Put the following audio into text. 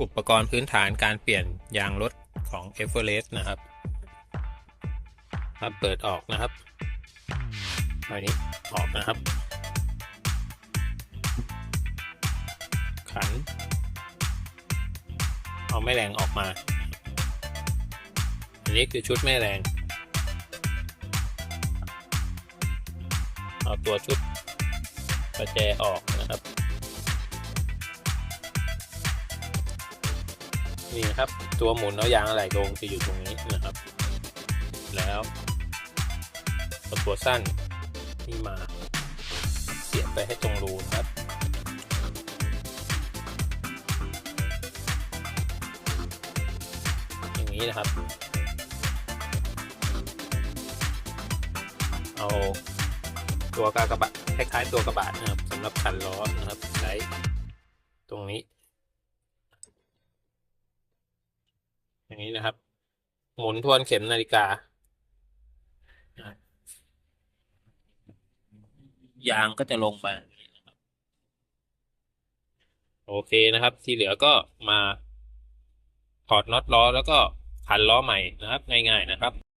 อุปกรณ์พื้นฐานการเปลี่ยนยางรถของ e v e r e s t นะครับครับเปิดออกนะครับอันนี้ออกนะครับ ขัน เอาแม่แรงออกมา อันนี้คือชุดแม่แรง เอาตัวชุดประแจออกนะครับ นี่นะครับตัวหมุนเอายางอะไรลงจะอยู่ตรงนี้นะครับ แล้วเอาตัวสั้นนี่มาเสียบไปให้ตรงรูนะครับอย่างนี้นะครับ เอาตัวกากบาทคล้ายๆตัวกระบาดนะครับสำหรับขันล้อนะครับใช้ตรงนี้ อย่างนี้นะครับ หมุนทวนเข็มนาฬิกา ยางก็จะลงไปโอเคนะครับ ที่เหลือก็มาถอดน็อตล้อแล้วก็ขันล้อใหม่นะครับ ง่าย ๆนะครับ